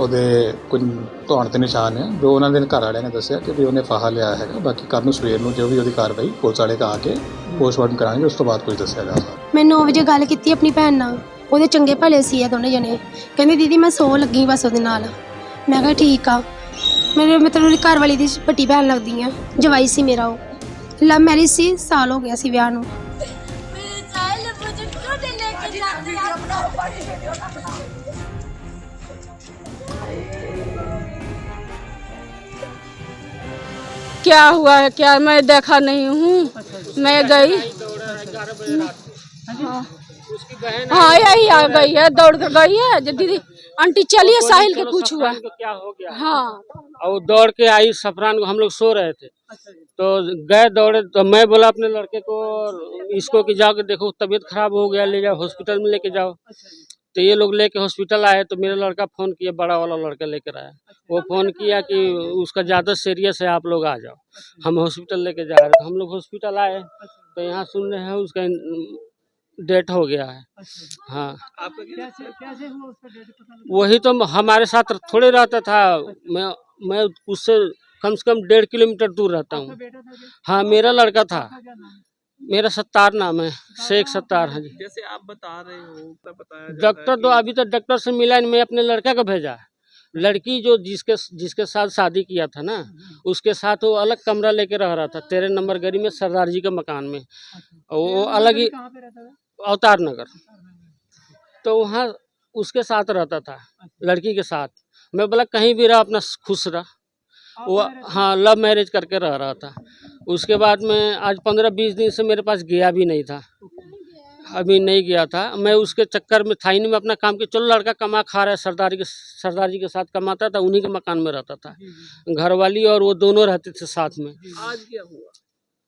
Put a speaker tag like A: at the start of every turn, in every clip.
A: ਉਹਦੇ ਕੁਝ ਧੌਣ ਤੇ ਨਿਸ਼ਾਨ ਹੈ, ਜੋ ਉਹਨਾਂ ਦੇ ਘਰ ਵਾਲਿਆਂ ਨੇ ਦੱਸਿਆ ਕਿ ਵੀ ਉਹਨੇ ਫਾਹਾ ਲਿਆ ਹੈਗਾ, ਬਾਕੀ ਕੱਲ੍ਹ ਨੂੰ ਸਵੇਰ ਨੂੰ ਜੋ ਵੀ ਉਹਦੀ ਕਾਰਵਾਈ ਪੁਲਿਸ ਵਾਲੇ ਆ ਕੇ ਪੋਸਟਮਾਰਟਮ ਕਰਾਂਗੇ ਉਸ ਤੋਂ ਬਾਅਦ ਕੁਝ ਦੱਸਿਆ ਜਾਊਗਾ
B: ਮੈਂ 9 ਵਜੇ ਗੱਲ ਕੀਤੀ ਆਪਣੀ ਭੈਣ ਨਾਲ, ਉਹਦੇ ਚੰਗੇ ਭਲੇ ਸੀ ਆ ਦੋਨੇ ਜਣੇ। ਕਹਿੰਦੇ, ਦੀਦੀ, ਮੈਂ ਸੌ ਲੱਗੀ ਬਸ ਉਹਦੇ ਨਾਲ। ਮੈਂ ਕਿਹਾ, ਠੀਕ ਆ। ਮੇਰੇ ਮਤਲਬ ਉਹਦੀ ਘਰ ਵਾਲੀ ਦੀ ਵੱਡੀ ਭੈਣ ਲੱਗਦੀ ਆ, ਜਵਾਈ ਸੀ ਮੇਰਾ ਉਹ। ਲਵ ਮੈਰਿਜ ਸੀ, ਸਾਲ ਹੋ ਗਿਆ ਸੀ ਵਿਆਹ ਨੂੰ।
C: क्या हुआ है? क्या मैं देखा नहीं हूँ? मैं गई। हाँ हाँ, यही आ गई है दौड़ कर गई है। जो दीदी आंटी चलिए साहिल के कुछ हुआ।
D: क्या हो गया?
C: हाँ।
D: और दौड़ के आई सफरान को हम लोग सो रहे थे। तो गए दौड़े तो मैं बोला अपने लड़के को और इसको कि जाओ के देखो तबीयत खराब हो गया ले जाओ हॉस्पिटल में लेके जाओ। तो ये लोग लेके हॉस्पिटल आए तो मेरा लड़का फ़ोन किया बड़ा वाला लड़का लेकर आया। वो फ़ोन किया कि उसका ज़्यादा सीरियस है आप लोग आ जाओ। हम हॉस्पिटल लेके जा रहे थे हम लोग हॉस्पिटल आए तो यहाँ सुन रहे हैं उसका डेथ हो गया है। हाँ। वही तो हमारे साथ थोड़े रहता था मैं मैं उससे कम से कम डेढ़ किलोमीटर दूर रहता हूँ। हाँ मेरा लड़का था। मेरा सत्तार नाम है शेख सत्तार हाँ जी।
E: जैसे आप बता रहे हो बताया है
D: डॉक्टर तो अभी तक डॉक्टर से मिला नहीं मैं अपने लड़का को भेजा। है लड़की जो जिसके जिसके साथ शादी किया था ना उसके साथ वो अलग कमरा लेके रह रहा था तेरह नंबर गली में सरदार जी के मकान में। वो अलग ही अवतार नगर। तो वहाँ उसके साथ रहता था लड़की के साथ। मैं बोला कहीं भी रहा अपना खुश रहा। वो हाँ लव मैरिज करके रह रहा था। उसके बाद में आज पंद्रह बीस दिन से मेरे पास गया भी नहीं था। अभी नहीं गया था। मैं उसके चक्कर में था ही नहीं मैं अपना काम के चलो लड़का कमा खा रहा है सरदार के सरदार जी के साथ कमाता था उन्हीं के मकान में रहता था। घरवाली और वो दोनों रहते थे साथ में।
E: आज क्या हुआ?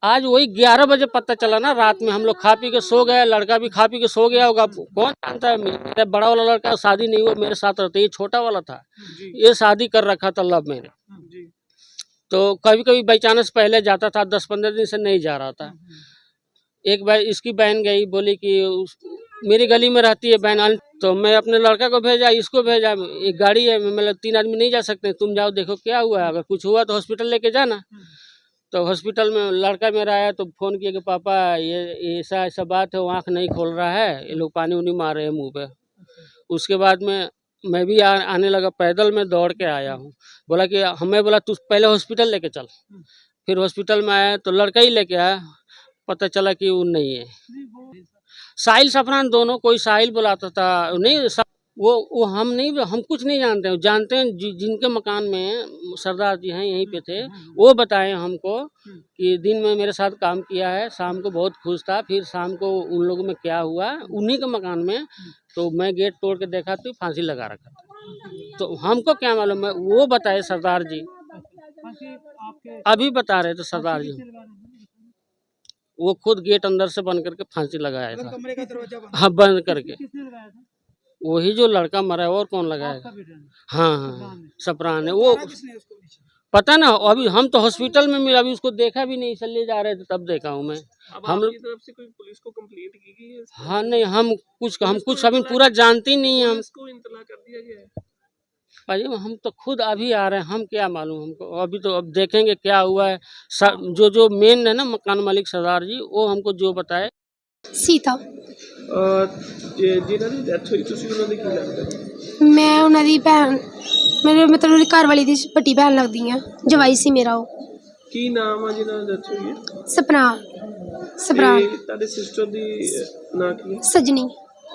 D: आज वही ग्यारह बजे पता चला ना रात में हम लोग खा पी के सो गए लड़का भी खा पी के सो गया होगा। कौन जानता है मेरा बड़ा वाला लड़का शादी नहीं हुआ मेरे साथ रहता ये छोटा वाला था। ये शादी कर रखा था लव मेरे
E: जी।
D: तो कभी कभी बाई चांस पहले जाता था दस पंद्रह दिन से नहीं जा रहा था। एक बार इसकी बहन गई बोली कि उस, मेरी गली में रहती है बहन तो मैं अपने लड़का को भेजा इसको भेजा एक गाड़ी है मतलब तीन आदमी नहीं जा सकते तुम जाओ देखो क्या हुआ है अगर कुछ हुआ तो हॉस्पिटल लेके जाना। तो हॉस्पिटल में लड़का मेरा आया तो फ़ोन किया कि पापा ये ऐसा ऐसा बात है वो आँख नहीं खोल रहा है ये लोग पानी उनी मार रहे हैं मुँह पे। उसके बाद में मैं भी आ, आने लगा पैदल में दौड़ के आया हूँ। बोला कि हमें बोला तू पहले हॉस्पिटल लेके चल। फिर हॉस्पिटल में आया तो लड़का ही लेके आया। पता चला कि वो नहीं है। साहिल सफरान दोनों कोई साहिल बुलाता था नहीं वो वो हम नहीं हम कुछ नहीं जानते हैं। जानते हैं जि, जिनके मकान में सरदार जी हैं यहीं पे थे। वो बताए हमको कि दिन में मेरे साथ काम किया है शाम को बहुत खुश था फिर शाम को उन लोगों में क्या हुआ उन्हीं के मकान में तो मैं गेट तोड़ के देखा तो फांसी लगा रखा था। तो हमको क्या मालूम है वो बताए सरदार जी। अभी बता रहे थे सरदार जी। वो खुद गेट अंदर से बंद करके फांसी लगाया था। हाँ बंद करके। वही जो लड़का मरा है और कौन लगाया हाँ? हाँ सपरान है वो पता ना अभी हम तो हॉस्पिटल में मिला अभी उसको देखा भी नहीं चले जा रहे थे तब देखा हूँ मैं। हम लोग
E: तरफ़ से कोई पुलिस को कंप्लेंट की गई है
D: हाँ नहीं हम कुछ हम कुछ अभी पूरा जानते नहीं हैं हम।
E: पुलिस को इंतला कर दिया गया है?
D: भाई हम तो खुद अभी आ रहे हैं हम क्या मालूम हमको? अभी तो अब देखेंगे क्या हुआ है। जो जो मेन है ना मकान मालिक सरदार जी वो हमको जो बताए।
B: ਸੀਤਾ।
E: ਜਿਹਨਾਂ ਦੀ ਡੈਥ ਹੋਈ ਤੁਸੀਂ ਉਹਨਾਂ ਦੇ ਕੀ ਲੱਗਦਾ?
B: ਮੈਂ ਉਹਨਾਂ ਦੀ ਭੈਣ ਮੇਰੇ ਮਤਲਬ ਉਹਦੀ ਘਰ ਵਾਲੀ ਦੀ ਵੱਡੀ ਭੈਣ ਲੱਗਦੀ ਆ ਜਵਾਈ ਸੀ ਮੇਰਾ ਉਹ।
E: ਕੀ ਨਾਮ ਆ ਜਿਹਨਾਂ ਦੀ ਡੈਥ ਹੋਈ ਹੈ?
B: ਸਪਨਾ ਸਪਨਾ
E: ਤੇ ਤੁਹਾਡੇ ਸਿਸਟਰ ਦੀ ਅਹ, ਨਾਂ ਕੀ ਹੈ?
B: ਸਜਣੀ।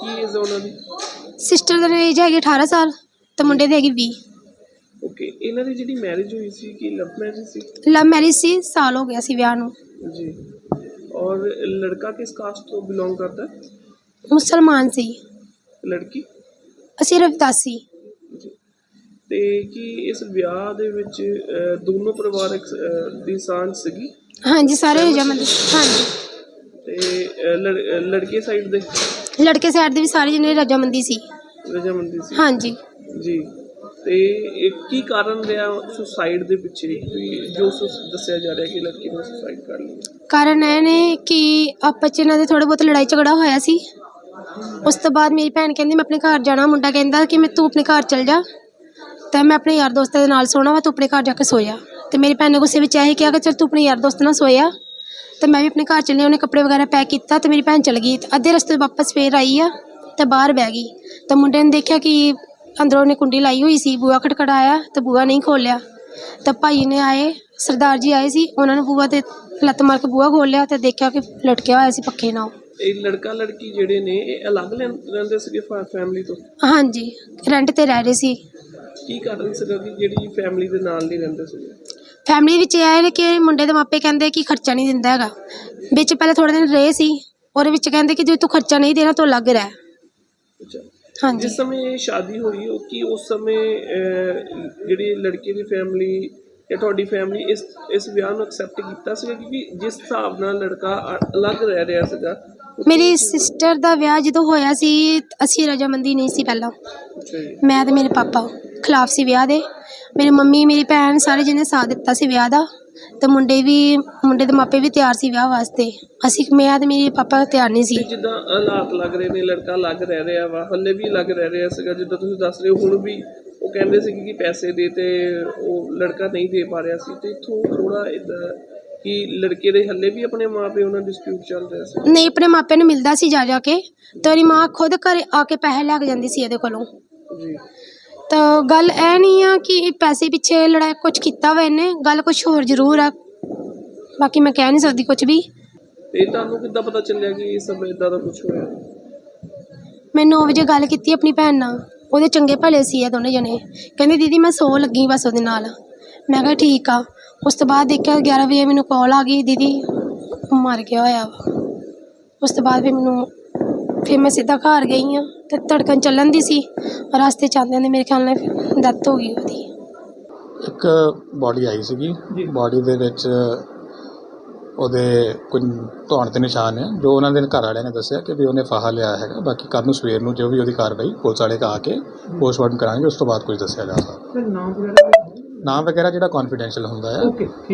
E: ਕੀ ਏਜ ਉਹਨਾਂ ਦੀ?
B: ਸਿਸਟਰ ਦਾ ਏਜ ਹੈਗੀ 18 ਸਾਲ ਤੇ ਮੁੰਡੇ ਦੀ ਹੈਗੀ 20
E: ਓਕੇ ਇਹਨਾਂ ਦੀ ਜਿਹੜੀ ਮੈਰਿਜ ਹੋਈ ਸੀ ਕੀ ਲਵ ਮੈਰਿਜ ਸੀ?
B: ਲਵ ਮੈਰਿਜ ਸੀ ਸਾਲ ਹੋ ਗਿਆ ਸੀ ਵਿਆਹ ਨੂੰ।
E: ਜੀ। और लड़का किस कास्ट को बिलोंग करता है
B: ਮੁਸਲਮਾਨ ਸੀ
E: ਲੜਕੀ
B: ਅਸੀਂ ਰਵਿਦਾਸੀ
E: ਜੀ ਤੇ ਕੀ ਇਸ ਵਿਆਹ ਦੇ ਵਿੱਚ ਅਹ, ਦੋਨੋਂ ਪਰਿਵਾਰਕ ਅਹ, ਦੀ ਸਾਂਝ ਸੀਗੀ
B: ਹਾਂਜੀ ਸਾਰੇ ਜਮਨ ਹਾਂਜੀ
E: ਤੇ ਅਹ, ਲੜ- ਅਹ, ਲੜਕੇ ਸਾਈਡ ਦੇ
B: ਲੜਕੇ ਸਾਈਡ ਦੇ ਵੀ ਸਾਰੇ ਜਣੇ ਰਜਾਮੰਦੀ ਸੀ
E: ਰਜਾਮੰਦੀ ਸੀ
B: ਹਾਂਜੀ
E: ਜੀ ਤੇ ਇਹ ਕੀ ਕਾਰਨ ਰਿਹਾ ਸੁਸਾਈਡ ਦੇ ਪਿੱਛੇ? ਵੀ ਜੋ ਸੁਸ- ਦੱਸਿਆ ਜਾ ਰਿਹਾ ਕਿ ਲੜਕੀ ਨੇ ਸੁਸਾਈਡ ਕਰ ਲਿਆ।
B: ਕਾਰਨ ਇਹ ਨੇ ਕਿ ਆਪਸ 'ਚ ਇਹਨਾਂ ਦੇ ਥੋੜੇ ਬਹੁਤ ਲੜਾਈ ਝਗੜਾ ਹੋਇਆ ਸੀ। ਉਸ ਤੋਂ ਬਾਅਦ ਮੇਰੀ ਭੈਣ ਕਹਿੰਦੀ, ਮੈਂ ਆਪਣੇ ਘਰ ਜਾਣਾ। ਮੁੰਡਾ ਕਹਿੰਦਾ ਕਿ ਮੈਂ, ਤੂੰ ਆਪਣੇ ਘਰ ਚਲ ਜਾ। ਤਾਂ ਮੈਂ ਆਪਣੇ ਯਾਰ ਦੋਸਤਾਂ ਦੇ ਨਾਲ ਸੋਣਾ ਵਾ, ਤੂੰ ਆਪਣੇ ਘਰ ਜਾ ਕੇ ਸੋ ਜਾ। ਤੇ ਮੇਰੀ ਭੈਣ ਨੇ ਗੁੱਸੇ ਵਿੱਚ ਇਹੀ ਕਿਹਾ ਕਿ, ਚਲ ਤੂੰ ਆਪਣੇ ਯਾਰ ਦੋਸਤ ਨਾਲ ਸੋਇਆ ਤੇ ਮੈਂ ਵੀ ਆਪਣੇ ਘਰ ਚੱਲੀ, ਉਹਨੇ ਕੱਪੜੇ ਵਗੈਰਾ ਪੈਕ ਕੀਤਾ ਤੇ ਮੇਰੀ ਭੈਣ ਚਲ ਗਈ। ਤੇ ਅੱਧੇ ਰਸਤੇ ਵਾਪਸ ਫੇਰ ਆਈ ਆ ਤੇ ਬਾਹਰ ਬਹਿ ਗਈ। ਤਾਂ ਮੁੰਡੇ ਨੇ ਦੇਖਿਆ ਕਿ ਅੰਦਰੋਂ ਉਹਨੇ ਕੁੰਡੀ ਲਾਈ ਹੋਈ ਸੀ ਬੂਆ ਖਟਖੜਾਇਆ ਤੇ ਬੂਆ ਨਹੀਂ ਖੋਲਿਆ ਤਾਂ ਭਾਈ ਨੇ ਆਏ ਸਰਦਾਰ ਜੀ ਆਏ ਸੀ ਉਹਨਾਂ ਨੇ ਬੂਆ ਤੇ ਲੱਤ ਮਾਰ ਕੇ ਬੂਆ ਖੋਲਿਆ ਤੇ ਦੇਖਿਆ ਕਿ ਲਟਕਿਆ ਹੋਇਆ ਸੀ ਪੱਖੇ ਨਾਲ।
E: ਇਹ ਲੜਕਾ ਲੜਕੀ ਜਿਹੜੇ ਨੇ ਇਹ ਅਲੱਗ ਰਹਿੰ- ਰਹਿੰਦੇ ਸੀਗੇ ਫੈਮਿਲੀ ਤੋਂ?
B: ਹਾਂਜੀ ਰੈਂਟ ਤੇ ਰਹਿ ਰਹੇ ਸੀ।
E: ਕੀ ਕਾਰਨ ਸੀਗਾ? ਕਿ ਜਿਹੜੀ ਫੈਮਿਲੀ ਦੇ ਨਾਲ ਨਹੀਂ ਰਹਿੰਦੇ ਸੀਗੇ?
B: ਫੈਮਿਲੀ ਵਿੱਚ ਇਹ ਹੈ ਕਿ ਮੁੰਡੇ ਦੇ ਮਾਪੇ ਕਹਿੰਦੇ ਕਿ ਖਰਚਾ ਨਹੀਂ ਦਿੰਦਾ ਹੈਗਾ। ਵਿੱਚ ਪਹਿਲੇ ਥੋੜੇ ਦਿਨ ਰਹੇ ਸੀ ਉਹਦੇ ਵਿੱਚ ਕਹਿੰਦੇ ਕਿ ਜੇ ਤੂੰ ਖਰਚਾ ਨਹੀਂ ਦੇਣਾ ਤਾਂ ਅਲੱਗ ਰਹਿ।
E: ਅੱਛਾ।
B: ਹਾਂਜੀ।
E: ਜਿਸ ਸਮੇਂ ਇਹ ਸ਼ਾਦੀ ਹੋਈ ਉਹ ਕੀ ਉਸ ਸਮੇਂ ਅਹ, ਜਿਹੜੀ ਲੜਕੀ ਦੀ ਫੈਮਿਲੀ ਜਾਂ ਤੁਹਾਡੀ ਫੈਮਿਲੀ ਇਸ ਇਸ ਵਿਆਹ ਨੂੰ ਐਕਸੈਪਟ ਕੀਤਾ ਸੀਗਾ? ਕਿਉਂਕਿ ਜਿਸ ਹਿਸਾਬ ਨਾਲ ਲੜਕਾ ਅ- ਅਲੱਗ ਰਹਿ ਰਿਹਾ ਸੀਗਾ
B: ਮੇਰੀ ਸਿਸਟਰ ਦਾ ਵਿਆਹ ਜਦੋਂ ਹੋਇਆ ਸੀ ਅਸੀਂ ਰਜਾਮੰਦੀ ਨਹੀਂ ਸੀ ਪਹਿਲਾਂ।
E: ਅੱਛਾ ਜੀ।
B: ਮੈਂ ਤੇ ਮੇਰੇ ਪਾਪਾ। ਖਿਲਾਫ ਸੀ ਵਿਆਹ ਦੇ। ਮੇਰੀ ਮੰਮੀ ਮੇਰੀ ਭੈਣ ਸਾਰੇ ਜਿਹਨੇ ਸਾਥ ਦਿੱਤਾ ਸੀ ਵਿਆਹ ਦਾ ਤੇ ਮੁੰਡੇ ਵੀ ਮੁੰਡੇ ਦੇ ਮਾਪੇ ਵੀ ਤਿਆਰ ਸੀ ਵਿਆਹ ਵਾਸਤੇ। ਅਸੀਂ ਮੈਂ ਤੇ ਮੇਰੇ ਪਾਪਾ ਤਿਆਰ ਨਹੀਂ ਸੀ।
E: ਜਿੱਦਾਂ ਹਾਲਾਤ ਲੱਗ ਰਹੇ ਨੇ ਲੜਕਾ ਲੱਗ ਰਹਿ ਰਿਹਾ ਵਾ ਹੱਲੇ ਵੀ ਲੱਗ ਰਹਿ ਰਿਹਾ ਸੀਗਾ ਜਿੱਦਾਂ ਤੁਸੀਂ ਦੱਸ ਰਹੇ ਹੋ ਹੁਣ ਵੀ ਉਹ ਕਹਿੰਦੇ ਸੀ ਕਿ ਪੈਸੇ ਦੇ ਤੇ ਉਹ ਲੜਕਾ ਨਹੀਂ ਦੇ ਪਾ ਰਿਹਾ ਸੀ। ਤੇ ਇਥੋਂ ਥੋੜਾ ਇਦਾਂ ਕਿ ਲੜਕੇ ਦੇ ਹੱਲੇ ਵੀ ਆਪਣੇ ਮਾਪੇ ਉਹਨਾਂ ਡਿਸਪਿਊਟ ਚੱਲ ਰਿਹਾ ਸੀ।
B: ਨਹੀਂ ਆਪਣੇ ਮਾਪੇ ਨੂੰ ਮਿਲਦਾ ਸੀ ਜਾ ਜਾ ਕੇ ਤੇ ਉਹਦੀ ਮਾਂ ਖੁਦ ਘਰੇ ਆ ਕੇ ਪੈਸੇ ਲੈ ਕੇ ਜਾਂਦੀ ਸੀ ਇਹਦੇ ਕੋਲੋਂ।
E: ਜੀ।
B: ਤਾਂ ਗੱਲ ਇਹ ਨਹੀਂ ਆ ਕਿ ਪੈਸੇ ਪਿੱਛੇ ਲੜਾਈ ਕੁਝ ਕੀਤਾ ਵਾ ਇਹਨੇ ਗੱਲ ਕੁਝ ਹੋਰ ਜ਼ਰੂਰ ਆ। ਬਾਕੀ ਮੈਂ ਕਹਿ ਨਹੀਂ ਸਕਦੀ ਕੁਝ ਵੀ।
E: ਤੇ ਤੁਹਾਨੂੰ ਕਿੱਦਾਂ ਪਤਾ ਚੱਲਿਆ ਕਿ ਇਸ ਸਮੇਂ ਇਦਾਂ ਦਾ ਕੁਝ ਹੋਇਆ?
B: ਮੈਂ 9 ਵਜੇ ਗੱਲ ਕੀਤੀ ਆਪਣੀ ਭੈਣ ਨਾਲ ਉਹਦੇ ਚੰਗੇ ਭਲੇ ਸੀ ਇਹ ਦੋਨੇ ਜਣੇ। ਕਹਿੰਦੇ ਦੀਦੀ ਮੈਂ ਸੌ ਲੱਗੀ ਬਸ ਉਹਦੇ ਨਾਲ। ਮੈਂ ਕਿਹਾ ਠੀਕ ਆ। ਉਸ ਤੋਂ ਬਾਅਦ ਦੇਖਿਆ 11 ਵਜੇ ਮੈਨੂੰ ਕਾਲ ਆ ਗਈ ਦੀਦੀ ਮਰ ਗਿਆ ਹੋਇਆ ਵਾ। ਉਸ ਤੋਂ ਬਾਅਦ ਫਿਰ ਮੈਨੂੰ ਫਿਰ ਮੈਂ ਸਿੱਧਾ ਘਰ ਗਈ ਆ ਤੇ ਧੜਕਣ ਚੱਲਣ ਦੀ ਸੀ। ਰਸਤੇ ਚ ਆਉਂਦੇ ਨੇ ਮੇਰੇ ਖਿਆਲ ਨਾਲ ਡੈਥ ਹੋ ਗਈ ਉਹਦੀ।
A: ਇੱਕ ਬਾਡੀ ਆਈ ਸੀਗੀ। ਬਾਡੀ ਦੇ ਵਿੱਚ ਉਹਦੇ ਕੁਝ ਧੌਣ ਤੇ ਨਿਸ਼ਾਨ ਹੈ ਜੋ ਉਹਨਾਂ ਦੇ ਘਰ ਵਾਲਿਆਂ ਨੇ ਦੱਸਿਆ ਕਿ ਵੀ ਉਹਨੇ ਫਾਹਾ ਲਿਆ ਹੈਗਾ। ਬਾਕੀ ਕੱਲ੍ਹ ਨੂੰ ਸਵੇਰ ਨੂੰ ਜੋ ਵੀ ਉਹਦੀ ਕਾਰਵਾਈ ਪੁਲਿਸ ਵਾਲੇ ਆ ਕੇ ਪੋਸਟਮਾਰਟਮ ਕਰਾਂਗੇ ਉਸ ਤੋਂ ਬਾਅਦ ਕੁਝ ਦੱਸਿਆ ਜਾ ਸਕਦਾ। ਨਾਮ ਵਗੈਰਾ ਜਿਹੜਾ ਕੌਨਫੀਡੈਂਸ਼ੀਅਲ ਹੁੰਦਾ ਹੈ।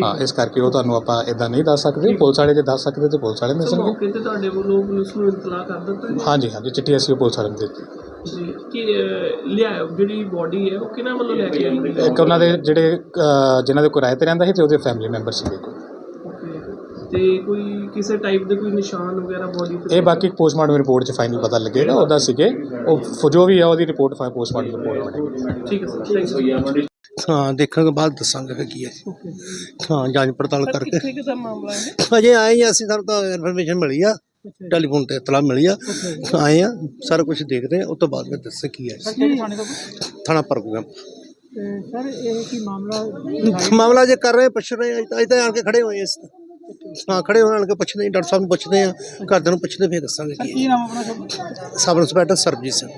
A: ਹਾਂ ਇਸ ਕਰਕੇ ਉਹ ਤੁਹਾਨੂੰ ਆਪਾਂ ਇਦਾਂ ਨਹੀਂ ਦੱਸ ਸਕਦੇ। ਪੁਲਿਸ ਵਾਲੇ ਜੇ ਦੱਸ ਸਕਦੇ ਤੇ ਪੁਲਿਸ ਵਾਲੇ
E: ਸੋ
A: ਦੱਸਣਗੇ
E: ਮੌਕੇ ਤੇ ਤੁਹਾਡੇ ਵੱਲੋਂ ਪੁਲਿਸ ਨੂੰ ਇਤਲਾਹ ਕਰ ਦਿੱਤਾ ਜੀ?
A: ਹਾਂਜੀ ਹਾਂਜੀ ਚਿੱਠੀ ਅਸੀਂ ਪੁਲਿਸ ਵਾਲਿਆਂ ਨੂੰ ਦਿੱਤੀ।
E: ਜੀ ਕਿ ਅਹ, ਲਿਆ ਜਿਹੜੀ ਬੋਡੀ ਹੈ ਉਹ ਕਿਹਨਾਂ ਵੱਲੋਂ ਲੈ ਕੇ ਆਈ? ਗਈ
A: ਇੱਕ ਉਹਨਾਂ ਦੇ ਜਿਹੜੇ ਅਹ, ਜਿਨ੍ਹਾਂ ਦੇ ਕਿਰਾਏ ਤੇ ਰਹਿੰਦਾ ਸੀ ਤੇ ਉਹਦੇ ਫੈਮਿਲੀ ਮੈਂਬਰ ਸੀਗੇ।
E: Okay. ਤੇ ਕੋਈ ਕਿਸੇ ਟਾਈਪ ਦੇ ਕੋਈ ਨਿਸ਼ਾਨ ਵਗੈਰਾ ਬੋਡੀ ਤੇ
A: ਇਹ ਬਾਕੀ ਪੋਸਟਮਾਰਟਮ ਰਿਪੋਰਟ 'ਚ ਫਾਈਨਲ ਪਤਾ ਲੱਗੇਗਾ ਉਹਦਾ ਸੀਗੇ। ਉਹ ਫ- ਜੋ ਵੀ ਹੈ ਉਹਦੀ ਰਿਪੋਰਟ ਪੋਸਟਮਾਰਟਮ ਰਿਪੋਰਟ ਬਣੇਗੀ
E: ਠੀਕ ਹੈ ਸਰ ਥੈਂਕ ਯੂ
F: ਹਾਂ ਦੇਖਣ ਤੋਂ ਬਾਅਦ ਦੱਸਾਂਗੇ ਫਿਰ ਕੀ ਹੈ। ਹਾਂ ਜਾਂਚ ਪੜਤਾਲ ਕਰਕੇ।
E: ਕਿੱਥੇ ਕਿਦਾ ਮਾਮਲਾ ਹੈ?
F: ਅਜੇ ਆਏ ਹੀ ਅਸੀਂ ਸਾਨੂੰ ਤਾਂ ਇਨਫੋਰਮੇਸ਼ਨ ਮਿਲੀ ਆ। ਟੈਲੀਫੋਨ ਤੇ ਇਤਲਾ ਮਿਲੀ ਆ। ਆਏ ਆ ਸਾਰਾ ਕੁਝ ਦੇਖਦੇ ਆ ਉਸ ਤੋਂ ਬਾਅਦ ਮੈਂ ਦੱਸ ਕੀ ਹੈ। ਥਾਣਾ ਪਰਗੂਗਾ
E: ਸਰ ਇਹ ਕੀ ਮਾਮਲਾ
F: ਮਾਮਲਾ ਜੇ ਕਰ ਰਹੇ ਪੁੱਛ ਰਹੇ ਆ ਅਜੇ ਤਾਂ ਆਣ ਕੇ ਖੜੇ ਹੋਏ ਇਸ ਹਾਂ ਖੜੇ ਹੋਣ ਕੇ ਪੁੱਛਦੇ ਡਾਕਟਰ ਸਾਹਿਬ ਨੂੰ ਪੁੱਛਦੇ ਆ ਘਰਦਿਆਂ ਨੂੰ ਪੁੱਛਦੇ ਫਿਰ ਦੱਸਾਂਗੇ ਕੀ
E: ਨਾਮ ਆਪਣਾ
F: ਸਬ ਇੰਸਪੈਕਟਰ ਸਰਬਜੀਤ ਸਿੰਘ।